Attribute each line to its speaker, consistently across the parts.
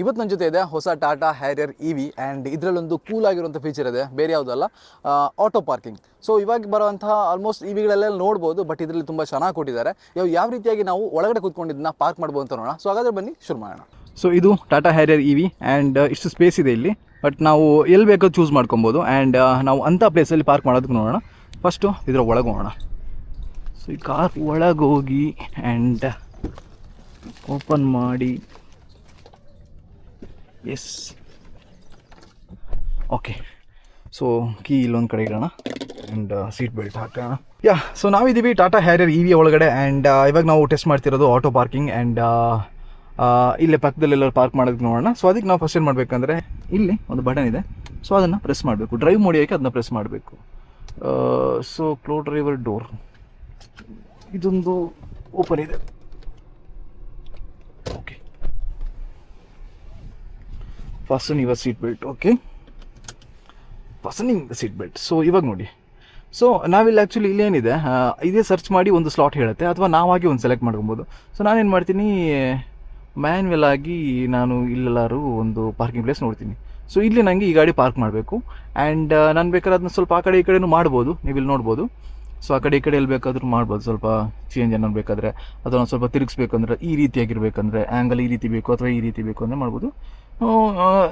Speaker 1: ಇವತ್ತು ನನ್ನ ಜೊತೆ ಇದೆ ಹೊಸ Tata, Harrier E V and ಇದರಲ್ಲೊಂದು cool ಆಗಿರುವಂಥ ಫೀಚರ್ ಇದೆ. ಬೇರೆ ಯಾವುದಲ್ಲ ಆಟೋ ಪಾರ್ಕಿಂಗ್ ಸೊ ಇವಾಗ ಬರುವಂತಹ ಆಲ್ಮೋಸ್ಟ್ ಇ ವಿಗಳೆಲ್ಲ ನೋಡ್ಬೋದು ಬಟ್ ಇದರಲ್ಲಿ ತುಂಬ ಚೆನ್ನಾಗಿ ಕೊಟ್ಟಿದ್ದಾರೆ. ಯಾವ ಯಾವ ರೀತಿಯಾಗಿ ನಾವು ಒಳಗಡೆ ಕೂತ್ಕೊಂಡಿದ್ದನ್ನ ಪಾರ್ಕ್ ಮಾಡ್ಬೋದು ಅಂತ ನೋಡೋಣ. ಸೊ ಹಾಗಾದ್ರೆ ಬನ್ನಿ, ಶುರು ಮಾಡೋಣ. ಸೊ ಇದು Tata, Harrier E V and ಇಷ್ಟು ಸ್ಪೇಸ್ ಇದೆ ಇಲ್ಲಿ. ಬಟ್ ನಾವು ಎಲ್ಲಿ ಬೇಕೋ ಚೂಸ್ ಮಾಡ್ಕೊಬೋದು ಆ್ಯಂಡ್ ನಾವು ಅಂಥ ಪ್ಲೇಸಲ್ಲಿ ಪಾರ್ಕ್ ಮಾಡೋದಕ್ಕೆ ನೋಡೋಣ. ಫಸ್ಟು ಇದರ ಒಳಗೆ ಹೋಗೋಣ. ಸೊ ಈ ಕಾರ್ ಒಳಗೋಗಿ ಆ್ಯಂಡ್ ಓಪನ್ ಮಾಡಿ. ಎಸ್ ಓಕೆ ಸೊ ಕೀ ಇಲ್ಲೊಂದು ಕಡೆ ಇಡೋಣ. ಆ್ಯಂಡ್ ಸೀಟ್ ಬೆಲ್ಟ್ ಹಾಕೋಣ. ಯಾ ಸೊ ನಾವಿದ್ದೀವಿ ಟಾಟಾ ಹ್ಯಾರಿಯರ್ ಇ ವಿ ಒಳಗಡೆ ಆ್ಯಂಡ್ ಇವಾಗ ನಾವು ಟೆಸ್ಟ್ ಮಾಡ್ತಿರೋದು ಆಟೋ ಪಾರ್ಕಿಂಗ್ ಆ್ಯಂಡ್ ಇಲ್ಲೇ ಪಕ್ಕದಲ್ಲೆಲ್ಲ ಪಾರ್ಕ್ ಮಾಡೋದಕ್ಕೆ ನೋಡೋಣ. ಸೊ ಅದಕ್ಕೆ ನಾವು ಫಸ್ಟ್ ಏನು ಮಾಡಬೇಕಂದ್ರೆ, ಇಲ್ಲಿ ಒಂದು ಬಟನ್ ಇದೆ. ಸೊ ಅದನ್ನು ಪ್ರೆಸ್ ಮಾಡಬೇಕು. ಡ್ರೈವ್ ಮುಡಿಯೋಕ್ಕೆ ಅದನ್ನ ಪ್ರೆಸ್ ಮಾಡಬೇಕು. ಸೊ ಕ್ಲೋ ಡ್ರೈವರ್ ಡೋರ್ ಇದೊಂದು ಓಪನ್ ಇದೆ. ಫಾಸ್ಟನ್ ಇವಾಗ seat belt okay fastening seat belt so ಇವಾಗ ನೋಡಿ. ಸೊ ನಾವಿಲ್ಲಿ ಆ್ಯಕ್ಚುಲಿ ಇಲ್ಲೇನಿದೆ ಇದೇ ಸರ್ಚ್ ಮಾಡಿ ಒಂದು ಸ್ಲಾಟ್ ಹೇಳುತ್ತೆ, ಅಥವಾ ನಾವಾಗಿ ಒಂದು ಸೆಲೆಕ್ಟ್ ಮಾಡ್ಕೊಬೋದು. ಸೊ ನಾನೇನು ಮಾಡ್ತೀನಿ ಮ್ಯಾನ್ಯಲ್ ಆಗಿ ನಾನು ಇಲ್ಲೆಲ್ಲರೂ ಒಂದು ಪಾರ್ಕಿಂಗ್ ಪ್ಲೇಸ್ ನೋಡ್ತೀನಿ. ಸೊ ಇಲ್ಲಿ ನನಗೆ ಈ ಗಾಡಿ ಪಾರ್ಕ್ ಮಾಡಬೇಕು. ಆ್ಯಂಡ್ ನಾನು ಬೇಕಾದ್ರೆ ಅದನ್ನ ಸ್ವಲ್ಪ ಆ ಕಡೆ ಈ ಕಡೆನೂ ಮಾಡ್ಬೋದು ನೀವು ಇಲ್ಲಿ ನೋಡ್ಬೋದು. ಸೊ ಆ ಕಡೆ ಈ ಕಡೆ ಎಲ್ಲಿ ಬೇಕಾದ್ರೂ ಮಾಡ್ಬೋದು. ಸ್ವಲ್ಪ ಚೇಂಜ್ ಏನಾದ್ರು ಬೇಕಾದರೆ ಅದನ್ನು ಸ್ವಲ್ಪ ತಿರುಗಿಸ್ಬೇಕಂದ್ರೆ ಈ ರೀತಿಯಾಗಿರ್ಬೇಕಂದ್ರೆ ಆ್ಯಂಗಲ್ ಈ ರೀತಿ ಬೇಕು ಅಥವಾ ಈ ರೀತಿ ಬೇಕು ಅಂದರೆ ಮಾಡ್ಬೋದು.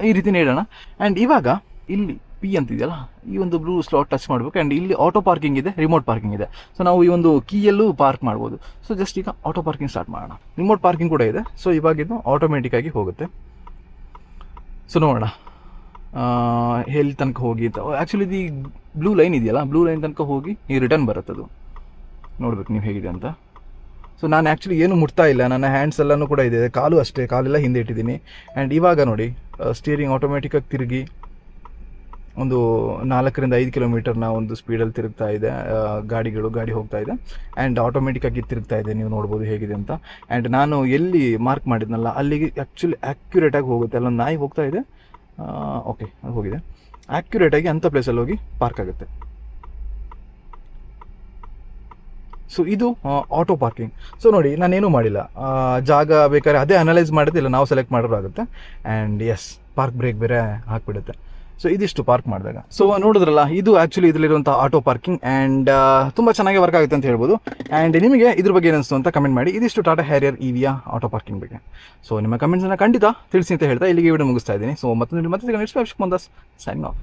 Speaker 1: ಈ ರೀತಿ ನೀಡೋಣ ಆ್ಯಂಡ್ ಇವಾಗ ಇಲ್ಲಿ ಪಿ ಅಂತಿದೆಯಲ್ಲ, ಈ ಒಂದು ಬ್ಲೂ ಸ್ಲಾಟ್ ಟಚ್ ಮಾಡಬೇಕು. ಆ್ಯಂಡ್ ಇಲ್ಲಿ ಆಟೋ ಪಾರ್ಕಿಂಗ್ ಇದೆ ರಿಮೋಟ್ ಪಾರ್ಕಿಂಗ್ ಇದೆ. ಸೊ ನಾವು ಈ ಒಂದು ಕೀಯಲ್ಲೂ ಪಾರ್ಕ್ ಮಾಡ್ಬೋದು. ಸೊ ಜಸ್ಟ್ ಈಗ ಆಟೋ ಪಾರ್ಕಿಂಗ್ ಸ್ಟಾರ್ಟ್ ಮಾಡೋಣ. ರಿಮೋಟ್ ಪಾರ್ಕಿಂಗ್ ಕೂಡ ಇದೆ. ಸೊ ಇವಾಗ ಇದು ಆಟೋಮೆಟಿಕ್ ಆಗಿ ಹೋಗುತ್ತೆ. ಸೊ ನೋಡೋಣ. ಎಲ್ಲಿ ತನಕ ಹೋಗಿ ಅಂತ. ಆ್ಯಕ್ಚುಲಿ ಇದು ಬ್ಲೂ ಲೈನ್ ಇದೆಯಲ್ಲ ಬ್ಲೂ ಲೈನ್ ತನಕ ಹೋಗಿ ಈ ರಿಟರ್ನ್ ಬರುತ್ತದು ನೋಡ್ಬೇಕು ನೀವು ಹೇಗಿದೆ ಅಂತ. ಸೊ ನಾನು ಆ್ಯಕ್ಚುಲಿ ಏನು ಮುಟ್ತಾ ಇಲ್ಲ, ನನ್ನ ಹ್ಯಾಂಡ್ಸ್ ಎಲ್ಲನೂ ಕೂಡ ಇದೆ, ಕಾಲು ಅಷ್ಟೇ, ಕಾಲೆಲ್ಲ ಹಿಂದೆ ಇಟ್ಟಿದ್ದೀನಿ. ಆ್ಯಂಡ್ ಇವಾಗ ನೋಡಿ ಸ್ಟೀರಿಂಗ್ ಆಟೋಮೆಟಿಕ್ಕಾಗಿ ತಿರುಗಿ ಒಂದು ನಾಲ್ಕರಿಂದ ಐದು ಕಿಲೋಮೀಟರ್ನ ಒಂದು ಸ್ಪೀಡಲ್ಲಿ ತಿರುಗ್ತಾ ಇದೆ ಗಾಡಿಗಳು, ಗಾಡಿ ಹೋಗ್ತಾ ಇದೆ. ಆ್ಯಂಡ್ ಆಟೋಮೆಟಿಕ್ಕಾಗಿ ತಿರುಗ್ತಾ ಇದೆ, ನೀವು ನೋಡ್ಬೋದು ಹೇಗಿದೆ ಅಂತ. ಆ್ಯಂಡ್ ನಾನು ಎಲ್ಲಿ ಮಾರ್ಕ್ ಮಾಡಿದ್ನಲ್ಲ, ಅಲ್ಲಿಗೆ ಆ್ಯಕ್ಚುಲಿ ಆ್ಯಕ್ಯುರೇಟಾಗಿ ಹೋಗುತ್ತೆ. ಅಲ್ಲೊಂದು ನಾಯಿ ಹೋಗ್ತಾ ಇದೆ ಓಕೆ ಅದು ಹೋಗಿದೆ. ಆ್ಯಕ್ಯುರೇಟಾಗಿ ಅಂಥ ಪ್ಲೇಸಲ್ಲಿ ಹೋಗಿ ಪಾರ್ಕ್ ಆಗುತ್ತೆ. ಸೊ ಇದು ಆಟೋ ಪಾರ್ಕಿಂಗ್ ಸೊ ನೋಡಿ, ನಾನೇನು ಮಾಡಿಲ್ಲ. ಜಾಗ ಬೇಕಾದ್ರೆ ಅದೇ ಅನಲೈಸ್ ಮಾಡೋದಿಲ್ಲ ನಾವು ಸೆಲೆಕ್ಟ್ ಮಾಡಿದ್ರು ಆಗುತ್ತೆ. ಆ್ಯಂಡ್ ಎಸ್ ಪಾರ್ಕ್ ಬ್ರೇಕ್ ಬೇರೆ ಹಾಕ್ಬಿಡುತ್ತೆ. ಸೊ ಇದಿಷ್ಟು ಪಾರ್ಕ್ ಮಾಡಿದಾಗ. ಸೊ ನೋಡಿದ್ರಲ್ಲ, ಇದು ಆ್ಯಕ್ಚುಲಿ ಇದರಲ್ಲಿರುವಂಥ ಆಟೋ ಪಾರ್ಕಿಂಗ್ ಆ್ಯಂಡ್ ತುಂಬ ಚೆನ್ನಾಗಿ ವರ್ಕ್ ಆಗುತ್ತೆ ಅಂತ ಹೇಳ್ಬೋದು. ಆ್ಯಂಡ್ ನಿಮಗೆ ಇದ್ರ ಬಗ್ಗೆ ಏನಿಸ್ತು ಅಂತ ಕಮೆಂಟ್ ಮಾಡಿ. ಇದಿಷ್ಟು ಟಾಟಾ ಹ್ಯಾರಿಯರ್ ಇವಿಯ ಆಟೋ ಪಾರ್ಕಿಂಗ್ ಬಗ್ಗೆ. ಸೊ ನಿಮ್ಮ ಕಮೆಂಟ್ಸನ್ನು ಖಂಡಿತ ತಿಳಿಸಿ ಅಂತ ಹೇಳ್ತಾ ಇಲ್ಲಿಗೆ ವಿಡಿಯೋ ಮುಗಿಸ್ತಾ ಇದ್ದೀನಿ. ಸೊ ಮತ್ತೊಂದು ಮತ್ತೆ ನೆಕ್ಸ್ಟ್ ಆಫ್